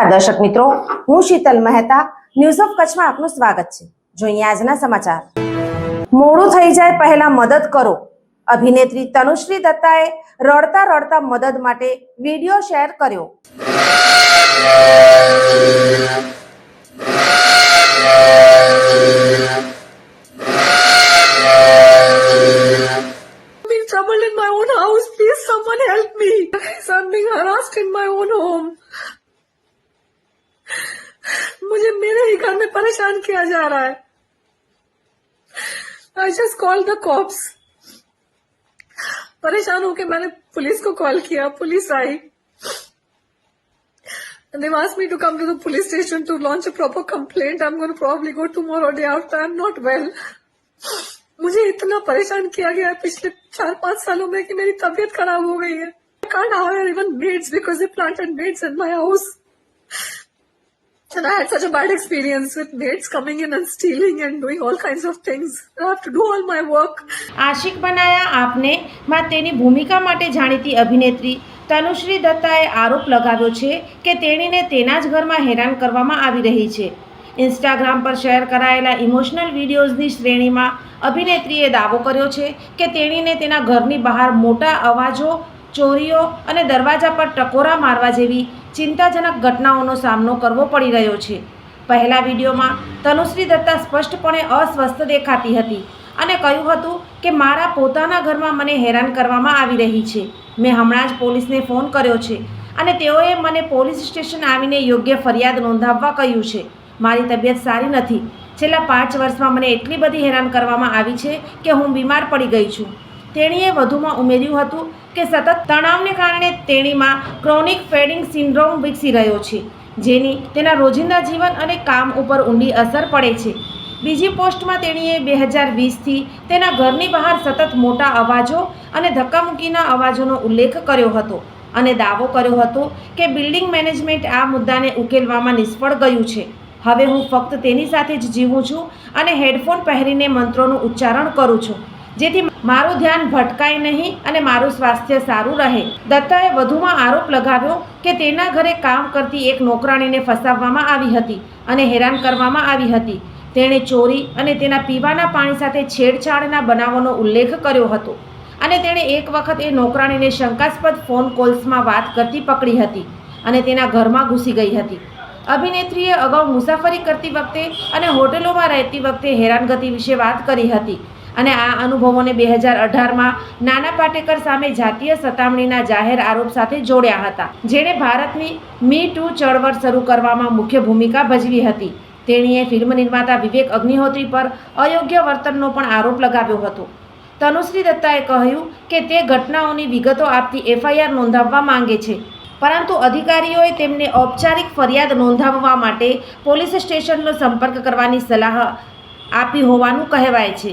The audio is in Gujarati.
નમસ્કાર દર્શક મિત્રો, હું શીતલ મહેતા ન્યૂઝ ઓફ કચ્છમાં આપનું સ્વાગત છે. જોઈએ આજના સમાચાર. મોડું થઈ જાય પહેલા મદદ કરો. અભિનેત્રી તનુશ્રી દત્તાએ રડતા રડતા મદદ માટે વીડિયો શેર કર્યો. मेरे ही घर में परेशान किया जा रहा है I just call the cops परेशान होके मैंने पुलिस को कॉल किया पुलिस आई And they've asked me to come to the police station to launch a proper complaint. I'm going to probably go tomorrow day after. I'm not well. मुझे इतना परेशान किया गया है पिछले चार पाँच सालों में कि मेरी तबीयत खराब हो गई है I can't hire even maids because they planted maids in my house. And I had such a bad experience with maids coming in and stealing and doing all kinds of things. I have to do all my work. આશિક બનાયા આપને માં તેની ભૂમિકા માટે જાણીતી અભિનેત્રી તનુશ્રી દત્તાએ આરોપ લગાવ્યો છે કે તેણીને તેના જ ઘરમાં હેરાન કરવામાં આવી રહી છે ઇન્સ્ટાગ્રામ પર શેર કરાયેલા ઇમોશનલ વિડીયોઝની શ્રેણીમાં અભિનેત્રીએ દાવો કર્યો છે કે તેણીને તેના ઘરની બહાર મોટા અવાજો, ચોરીઓ અને દરવાજા પર ટકોરા મારવા જેવી ચિંતાજનક ઘટનાઓનો સામનો કરવો પડી રહ્યો છે. પહેલા વિડીયોમાં તનુશ્રી દત્તા સ્પષ્ટપણે અસ્વસ્થ દેખાતી હતી અને કહ્યું હતું કે મારા પોતાના ઘરમાં મને હેરાન કરવામાં આવી રહી છે. મેં હમણાં જ પોલીસને ફોન કર્યો છે અને તેઓએ મને પોલીસ સ્ટેશન આવીને યોગ્ય ફરિયાદ નોંધાવવા કહ્યું છે. મારી તબિયત સારી નથી. છેલ્લા પાંચ વર્ષમાં મને એટલી બધી હેરાન કરવામાં આવી છે કે હું બીમાર પડી ગઈ છું. તેણીએ વધુમાં ઉમેર્યું હતું કે સતત તણાવને કારણે તેણીમાં ક્રોનિક ફેડિંગ સિન્ડ્રોમ વિકસી રહ્યો છે, જેની તેના રોજિંદા જીવન અને કામ ઉપર ઊંડી અસર પડે છે. બીજી પોસ્ટમાં તેણીએ બે હજાર વીસથી તેના ઘરની બહાર સતત મોટા અવાજો અને ધક્કામુક્કીના અવાજોનો ઉલ્લેખ કર્યો હતો અને દાવો કર્યો હતો કે બિલ્ડિંગ મેનેજમેન્ટ આ મુદ્દાને ઉકેલવામાં નિષ્ફળ ગયું છે. હવે હું ફક્ત તેની સાથે જ જીવું છું અને હેડફોન પહેરીને મંત્રોનું ઉચ્ચારણ કરું છું, જેથી મારું ધ્યાન ભટકાય નહીં અને મારું સ્વાસ્થ્ય સારું રહે. દત્તાએ વધુમાં આરોપ લગાવ્યો કે તેના ઘરે કામ કરતી એક નોકરાણીને ફસાવવામાં આવી હતી અને હેરાન કરવામાં આવી હતી. તેણે ચોરી અને તેના પીવાના પાણી સાથે છેડછાડના બનાવોનો ઉલ્લેખ કર્યો હતો અને તેણે એક વખત એ નોકરાણીને શંકાસ્પદ ફોન કોલ્સમાં વાત કરતી પકડી હતી અને તેના ઘરમાં ઘૂસી ગઈ હતી. અભિનેત્રીએ અગાઉ મુસાફરી કરતી વખતે અને હોટેલોમાં રહેતી વખતે હેરાનગતિ વિશે વાત કરી હતી. અને આ અનુભવોને બે હજાર અઢારમાં નાના પાટેકર સામે જાતીય સતામણીના જાહેર આરોપ સાથે જોડ્યા હતા, જેણે ભારતની મી ટુ ચળવળ શરૂ કરવામાં મુખ્ય ભૂમિકા ભજવી હતી. તેણીએ ફિલ્મ નિર્માતા વિવેક અગ્નિહોત્રી પર અયોગ્ય વર્તનનો પણ આરોપ લગાવ્યો હતો. તનુશ્રી દત્તાએ કહ્યું કે તે ઘટનાઓની વિગતો આપતી એફઆઈઆર નોંધાવવા માંગે છે, પરંતુ અધિકારીઓએ તેમને ઔપચારિક ફરિયાદ નોંધાવવા માટે પોલીસ સ્ટેશનનો સંપર્ક કરવાની સલાહ આપી હોવાનું કહેવાય છે.